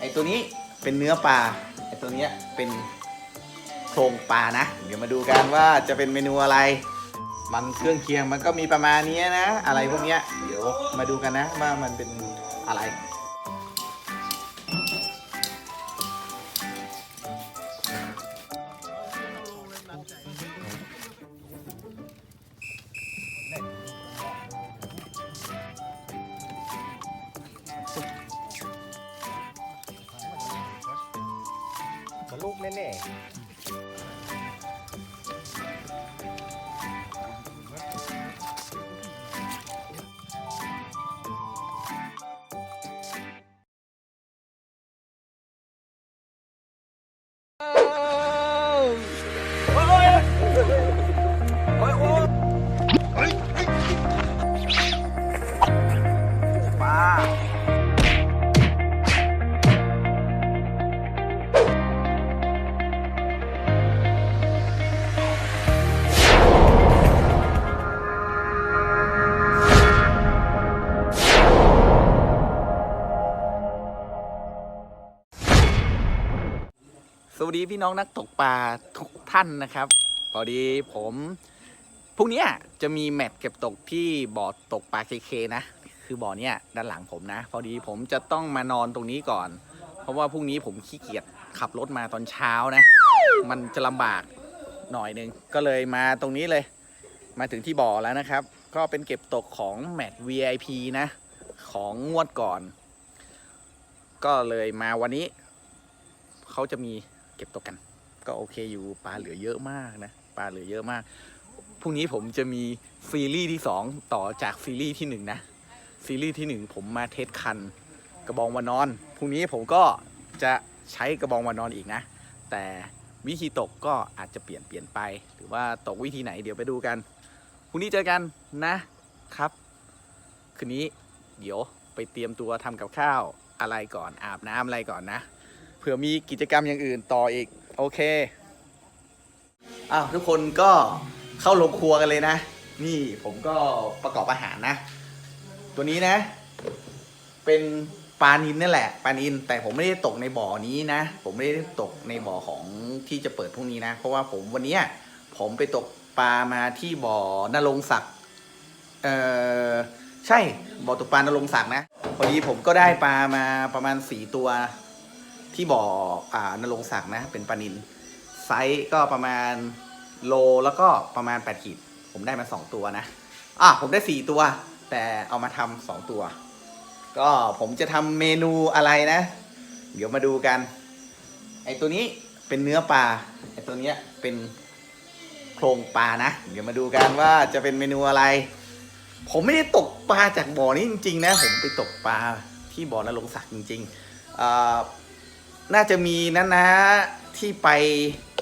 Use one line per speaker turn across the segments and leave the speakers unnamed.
ไอตัวนี้เป็นเนื้อปลาไอตัวเนี้ยเป็นโครงปลานะ เดี๋ยวมาดูกันว่าจะเป็นเมนูอะไร มันเครื่องเคียงมันก็มีประมาณนี้นะ อะไรพวกเนี้ยเดี๋ยวมาดูกันนะว่ามันเป็นอะไร วัสดีพี่น้องนักตกปลาทุกท่านนะครับ พอดีผมพรุ่งนี้จะมีแมตช์เก็บตกที่บ่อตกปลาเคเคนะ คือบ่อเนี้ยด้านหลังผมนะ พอดีผมจะต้องมานอนตรงนี้ก่อน เพราะว่าพรุ่งนี้ผมขี้เกียจขับรถมาตอนเช้านะ มันจะลำบากหน่อยนึงก็เลยมาตรงนี้เลย มาถึงที่บ่อแล้วนะครับ ก็เป็นเก็บตกของแมตช์ VIP นะ ของงวดก่อน ก็เลยมาวันนี้เขาจะมี เก็บตกกัน ก็โอเคอยู่ปลาเหลือเยอะมากนะปลาเหลือเยอะมากพรุ่งนี้ผมจะมีซีรีส์ที่สองต่อจากซีรีส์ที่หนึ่งนะซีรีส์ที่หนึ่งผมมาเทสคัน กระบองวานอนพรุ่งนี้ผมก็จะใช้กระบองวานอนอีกนะ แต่วิธีตกก็อาจจะเปลี่ยนเปลี่ยนไป หรือว่าตกวิธีไหนเดี๋ยวไปดูกันพรุ่งนี้เจอกันนะครับ คืนนี้เดี๋ยวไปเตรียมตัวทำกับข้าวอะไรก่อนอาบน้ำอะไรก่อนนะ เผื่อมีกิจกรรมอย่างอื่นต่ออีก โอเคอ้าวทุกคนก็เข้าโรงครัวกันเลยนะ นี่ผมก็ประกอบอาหารนะ ตัวนี้นะ เป็นปลานินนั่นแหละปลานินแต่ผมไม่ได้ตกในบ่อนี้นะ ผมไม่ได้ตกในบ่อของที่จะเปิดพรุ่งนี้นะ เพราะว่าผมวันนี้ผมไปตกปลามาที่บ่อนรงศักดิ์เออใช่บ่อตกปลานรงศักดิ์นะพอดีผมก็ได้ปลามาประมาณสี่ตัว ที่บ่ออ่านรงศักดิ์นะ เป็นปลานินไซส์ก็ประมาณโลแล้วก็ประมาณ 8 ขีด ผมได้มา 2 ตัวนะอะผมได้ 4 ตัว แต่เอามาทำสองตัว ก็ผมจะทำเมนูอะไรนะ เดี๋ยวมาดูกัน ไอตัวนี้เป็นเนื้อปลา ไอตัวเนี้ยเป็นโครงปลานะ เดี๋ยวมาดูกันว่าจะเป็นเมนูอะไร ผมไม่ได้ตกปลาจากบ่อนี้จริงๆนะ ผมไปตกปลาที่บ่อนรงศักดิ์จริงๆอ่า น่าจะมีนะนะที่ไป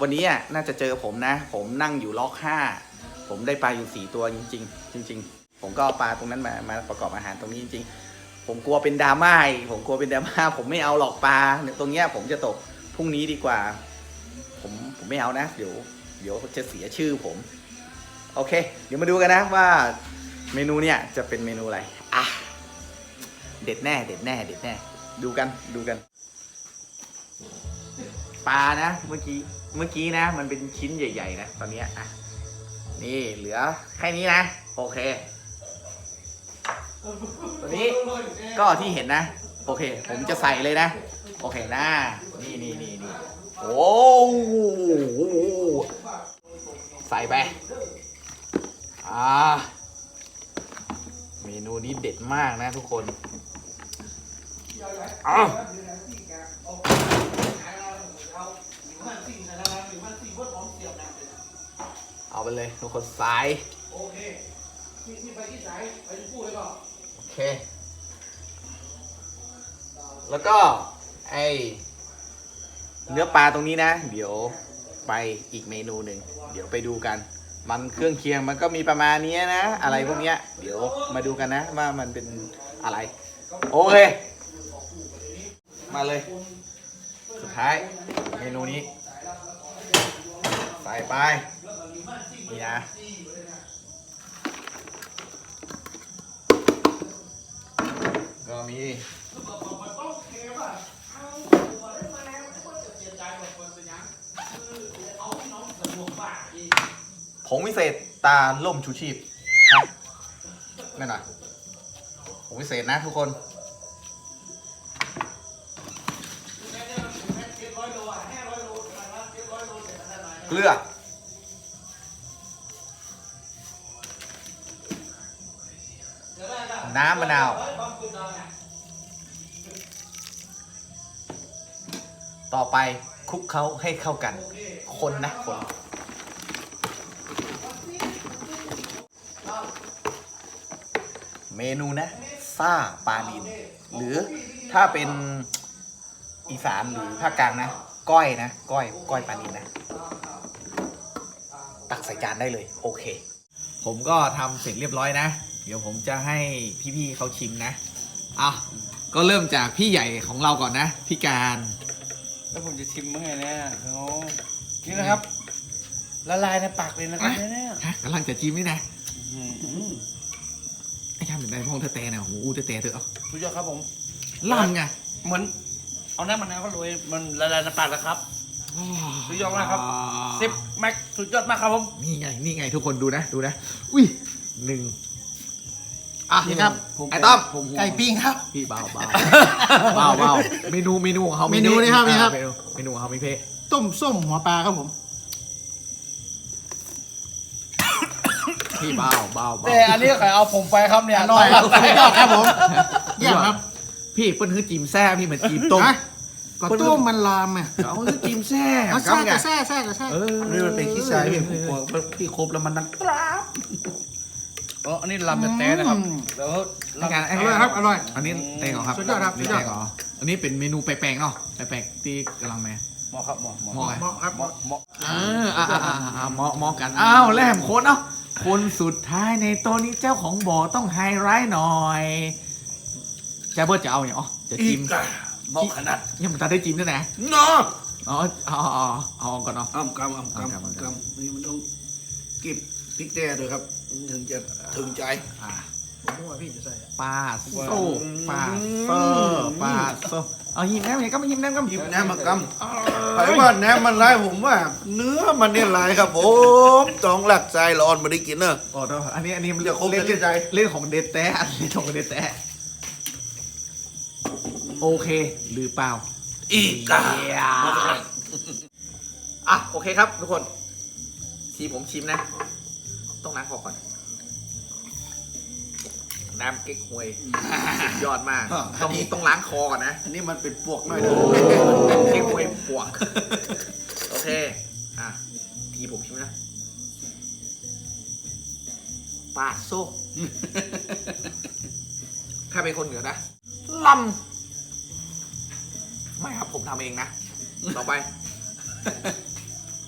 วันนี้อะน่าจะเจอผมนะ ผมนั่งอยู่ล็อกห้าผมได้ปลาอยู่สี่ตัวจริง ๆ จริง ๆ ผมก็เอาปลาตรงนั้นมามาประกอบอาหารตรงนี้จริง ๆ ผมกลัวเป็นดราม่าผมกลัวเป็นดราม่าผมไม่เอาหรอกปลาเนี่ยตรงเนี้ยผมจะตกพรุ่งนี้ดีกว่า ผมผมไม่เอานะ เดี๋ยวเดี๋ยวจะเสียชื่อผม โอเค เดี๋ยวมาดูกันนะว่าเมนูเนี่ยจะเป็นเมนูอะไรอะเด็ดแน่ เด็ดแน่ เด็ดแน่ ดูกันดูกัน ปลานะ เมื่อกี้เมื่อกี้นะ มันเป็นชิ้นใหญ่ ๆ นะ ตอนนี้อะนี่เหลือแค่นี้นะ โอเค ตัวนี้ก็ที่เห็นนะ โอเค ผมจะใส่เลยนะ โอเคนะนี่นี่นี่นี่โอ้โหใส่ไปอ่าเมนูนี้เด็ดมากนะทุกคนอ้าว เอาไปเลยทุกคนซ้าย
โอเคนี่นี่ไปที่สายไปที่พูดเลยก็
โอเค แล้วก็ไอเนื้อปลาตรงนี้นะ เดี๋ยวไปอีกเมนูหนึ่ง เดี๋ยวไปดูกัน มันเครื่องเคียงมันก็มีประมาณนี้นะ อะไรพวกเนี้ย เดี๋ยวมาดูกันนะ ว่ามันเป็นอะไร โอเค มาเลย สุดท้ายเม นูนี้ ใส่ไป นี่นะ ก็มีผงวิเศษตาล่มชูชีพนั่นนะผงวิเศษนะทุกคน เกลือน้ำมะนาว ต่อไปคลุกเขาให้เข้ากัน คนนะคนเมนูนะซ่าปลานิน หรือถ้าเป็นอีสานหรือภาคกลางนะ ก้อยนะ ก้อย ก้อยปลานินนะ ใส่จานได้เลย โอเค ผมก็ทำเสร็จเรียบร้อยนะ เดี๋ยวผมจะให้พี่ๆเขาชิมนะอะก็เริ่มจากพี่ใหญ่ของเราก่อนนะพี่การ
แล้วผมจะชิมเมื่อไงเนี่ยโอ้นี่นะครับ ละลายในปากเลยนะครับเนี่ย
ฮะกำลังจะชิมนี่นะ
อืม
ไอ้ทำเป็นไรพงเธอแต่นะโอ้โหเธอแต่เธอเอา
สุดยอดครับผม
ล่ำไง
เหมือน เอาน้ำมะนาวก็โรยมันละลายในปากแล้วครับสุดยอดมากครับสิบแม็กสุดยอดมากครับผม
นี่ไง นี่ไงทุกคนดูนะ ดูนะ อุ้ยหนึ่งอะ
นี่ครับ
ไอ้ต้อม
ไก่ปิ้งครับ
พี่เบาเบาเบาเบาเมนูเมนูของเขา
เมนูนี่ครับนี่ครับ
เมนูเมนูของเขาไม่เพ่
ต้มส้มหัวปลาครับผม
พี่เบาเบาเบา
แต่อันนี้ใครเอาผมไปครับเนี่ย
อร่อยครับสุดยอดครับผมเยี่ยมครับ
พี่เปิ้ลคือจิมแซ่พี่เหมือนจิมต้ม
ฮะ ก็ต้มมันลามอะ
เอาคือจิมแซ่
เอา
ครั
แซ่
บไง
ก็แซ่แซ่ก็แซ่
เออ
นี่มันเป็นขี้ทรายพี่ผมกลัวว่าพี่ครบแล้วมันนั่งกราบ
อ๋ออันนี้ลำแต่แต่นะครับแล้ว
ในการ
อร่อยครับอร่อย
อันนี้แตงเหรอครับ
สุดยอดครับ
นี่
สุดยอ
แต
ด
งเหรออันนี้เป็นเมนูแปลกๆเนาะแปลกๆที่กำลังมา
หมอครับหมอหมอ
หมอไง
เหมาะครับ
หมอหมอ
เอออ่าอ่าอ่าอ่าเหมาะเหมาะกันอ้าวแลมคนเนาะคนสุดท้ายในตัวนี้เจ้าของบ่อต้องไฮไลท์หน่อยจะเบิร์ดจะเอาอย่างอ๋อจะ
อี
จิ้ม
กอะ เหมาะขนาด
ยังมันตัดได้จิ้มด้วยนะ
เนาะ
อ๋อเอาเอาเอาเอาก่อนเนาะ
อ้ำกำอ้ำกำ
อ้ำกำ
อ้ำกำนี่มันต้องกิบพริกแด่ด้วยครับ ถึงจะถึงใจ
อ่า
มั่วพี่จะใส่
ปลาโซ่ปลาเซอร์ปลาโซ่เอาหิมแนมไงก็ไม่หิมแนมก็
หยิบแหนมมากำไปว่าแหนมมันลายผมว่า เนื้อมันเนี่ยลายครับผมต้องหลักใจร้อนมาได้กินเนอะ
โอ้โหอันนี้อันนี้มัน
เดี๋ยวคง
เล่น
จะเล่นใจ
เล่นของเดตแต้เล่นของเดตแต้ โอเค หรือเปล่า
อีกอะ
อะ โอเคครับ ทุกคน ทีผมชิมนะ ต้องล้างคอก่อน น้ำเก๊กฮวยสุดยอดมาก ต้องต้องล้างคอก่อนนะ
อันนี้มันเป็นปวกหน่อยเนอะ
เก๊กฮวยปวก โอเค อะ ทีผมชิมนะปาดโซ่ถ้าเป็นคนเหนือนะลำไม่ครับผม ทำเองนะ ต่อไป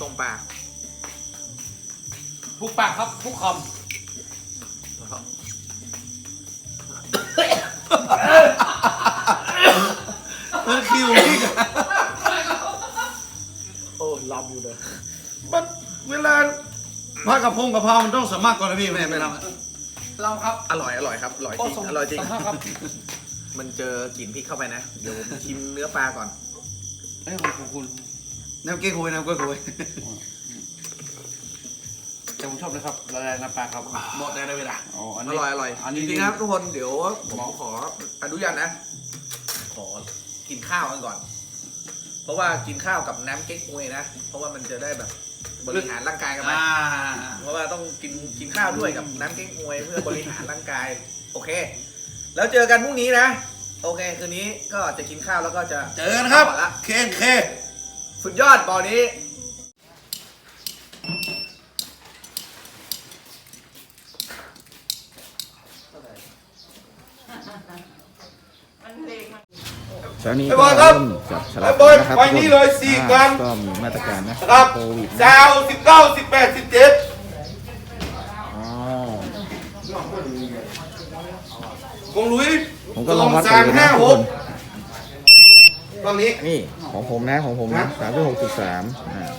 ต้มปลา
พุกปากครับพุกคอม
เออคิวอีกอะ
โอ้ลำอยู่เลย
มันเวลาผัดกระพงกะเพรามันต้องสมัครก่อนนะพี่ไม่ไม่ทำอะ
เราครับ
อร่อยอร่อยครับอร่อยจ
โอ้
ริง
สม
อร่อยจริง
สมภาพครับ
มันเจอกลิ่นพริกเข้าไปนะ เดี๋ยวผมชิมเนื้อปลาก่อน
เอ้ยขอบคุณ
น้ำเก๊กฮวยน้ำเก๊กฮวย
แต่ผมชอบเลยครับละลายในปากครับ
เหมาะได้ในเวลา
อ๋ออัน
อ
นี้
ร่อยอร่อย
อัน
จ
นี้
ริงๆครับทุกคนเดี๋ยวผมขออนุญาตนะ ขอกินข้าวกันก่อน เพราะว่ากินข้าวกับน้ำเก๊กฮวยนะ เพราะว่ามันจะได้แบบบริหารร่างกายกันไหม
อ่า
เพราะว่าต้องกินกินข้าวด้วยกับน้ำเก๊กฮวยเพื่อบริหารร่างกาย โอเค แล้วเจอกันพรุ่งนี้นะ โอเค คืนนี้ก็จะกินข้าวแล้วก็จะ
เจอกันครับ
พักผ่อนละ
เคนเค
สุดยอดบ่อนี้
เช้านี้
ไอ้
ก็
บอยครับ
เริ่มจับฉลา
ไอ้
ก
บอย
นะครับ
ไปนี่เลยสี่
อ่า
กัน
ก็มีมาตรการนะ
ครับ
โควิดนะ
สาวสิบเก้าสิบแปดสิบเจ็ด
อ๋อ
กงลุย
ผมก็ลองวัด
สาม
ดูนะ
ห้า
ทุก
ห
ค
ก
น
ตรงนี้
นี่ของผมนะของผมนะสามที่หกจุดสามอ่า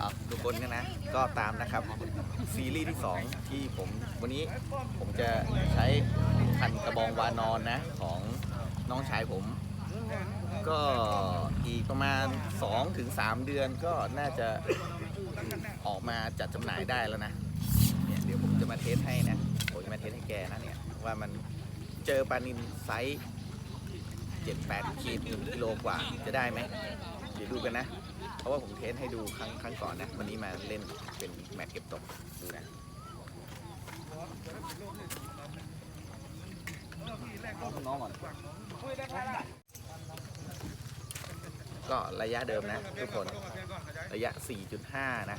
อะทุกคนกันนะ ก็ตามนะครับ ซีรีส์ที่ 2 ที่ผมวันนี้ผมจะใช้คันกระบองวานอนนะ ของน้องชายผม ก็อีกประมาณ 2-3 เดือนก็น่าจะออกมาจัดจำหน่ายได้แล้วนะเนี่ยเดี๋ยวผมจะมาเทสให้นะ ผมจะมาเทสให้แกนะเนี่ย ว่ามันเจอปลานินไซส์เจ็ดแปดขีดกิโลกว่าจะได้ไหมเดี๋ยวดูกันนะ เพราะว่าผมเทสให้ดูครั้งครั้งก่อนนะ วันนี้มาเล่นเป็นแมตช์เก็บตกดูนะน้องก่อนก็ระยะเดิมนะทุกคน ระยะ 4.5 นะ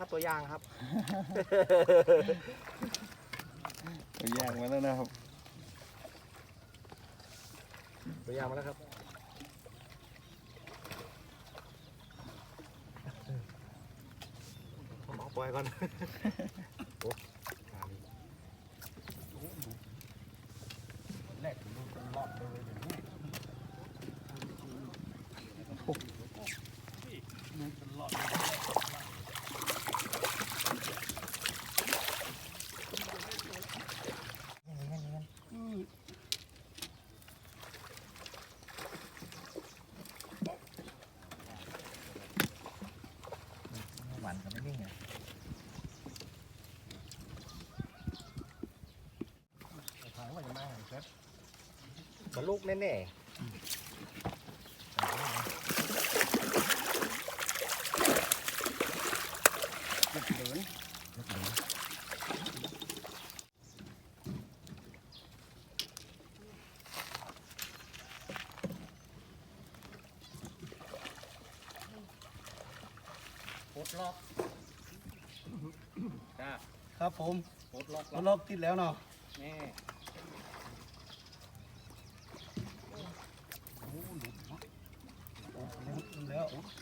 ครับ ตัวอย่างครับ
ตัวแยกมาแล้วนะครับ
ตัวอย่างมาแล้วครับผมเอาปล่อยก่อน หวานกับไม่นิ่งไงทางว่า จะมาหันครับมาลูกแน่ครับผมปลดล็อกปลดล็อกติดแล้วเนาะแน่แล้ว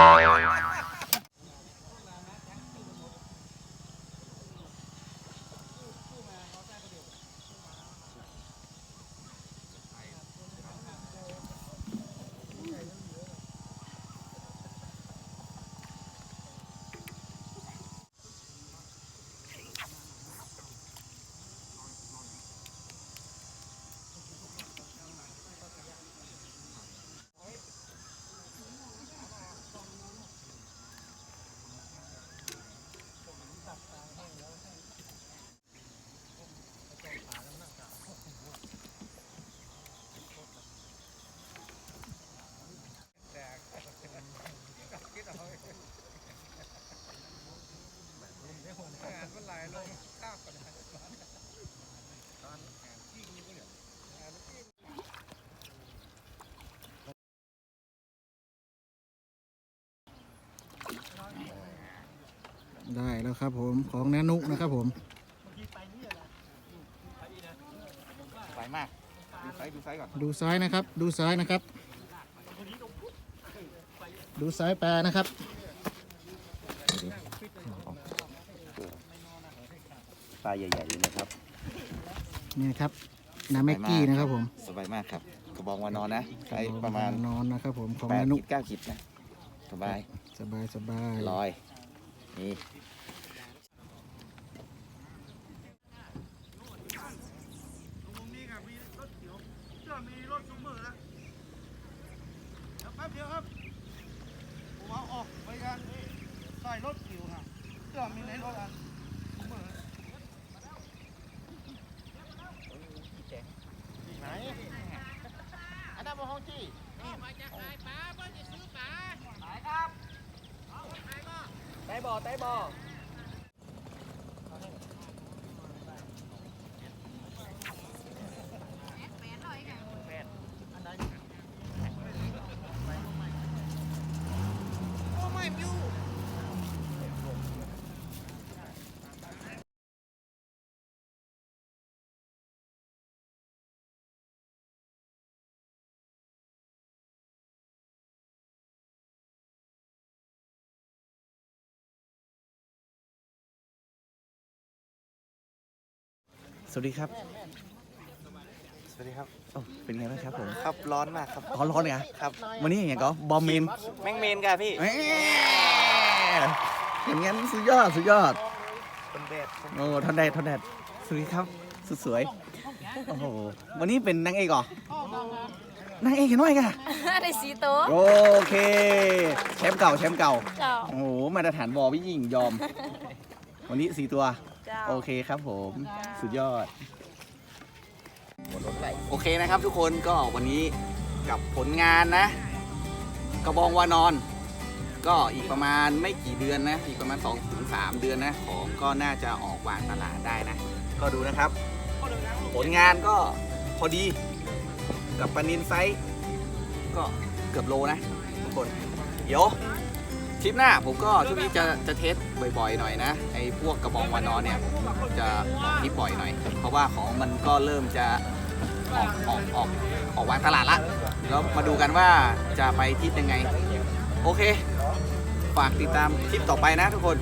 Oh, oh, oh, oh.
แล้วครับผมของนานุนะครับผม
สวยมากดูไซส์ดูไซส์ก่อน
ดูซ้ายนะครับ ดูซ้ายนะครับ ดูซ้ายปลานะครับ
ปลาใหญ่ๆเลยนะครับ
นี่ครับนาแม็กกี้นะครับผม
สบายมากครับกระบองวานอนนะไซส์ประมาณ
นอนนะครับผมของ
แปด
นานุ
ขีดเก้าขีดนะสบาย
สบายสบาย
ลอยนี่
แป๊บเดียวครับ ผมเอาออกไปกันใส่รถอยู่ค่ะเสื้อมีในรถอะ
ไปบ่อไปบ่อ วัสดีครับ
สวัสดีครับ
โอ้เป็นไงบ้างครับผม
ครับร้อนมากครับ
ร้อนร้อนเนี่ย
ครับ
วันนี้อย่างไงก็บอมเมน
แมงเมนกันพี่
แหม่อย่างงั้นสุดยอดสุดยอด
คนแดดคน
โอ้ทอนแดดทอนแดดสวัสดีครับ สุดสวยโอ้โหวันนี้เป็นนางเอกเหรอนางเอกเห็นว่าไงกัน
ได้สีโต๊ะ
โอเค แชมป์เก่าแชมป์เก่า
เจ้า
โอ้โหมาตรฐานบอพี่ยิงยอม วันนี้สี่ตัว
เจ้า
โอเคครับผม สุดยอด โอเคนะครับทุกคนก็วันนี้กับผลงานนะ กระบองวานอน ก็อีกประมาณไม่กี่เดือนนะ อีกประมาณ2-3ถึง3เดือนนะ ของก็น่าจะออกวางตลาดได้นะ ก็ดูนะครับ ผลงานก็พอดีกับปลานินไซส์ก็เกือบโลนะทุกคน เดี๋ยว คลิปหน้าผมก็ช่วงนี้จะจะเทสบ่อยๆหน่อยนะไอ้พวกกระบองวานอนเนี่ยจะออกทริปบ่อยหน่อย เพราะว่าของมันก็เริ่มจะออกออกออกออกวางตลาดละแล้วมาดูกันว่าจะไปทิศยังไง โอเค ฝากติดตามคลิปต่อไปนะทุกคน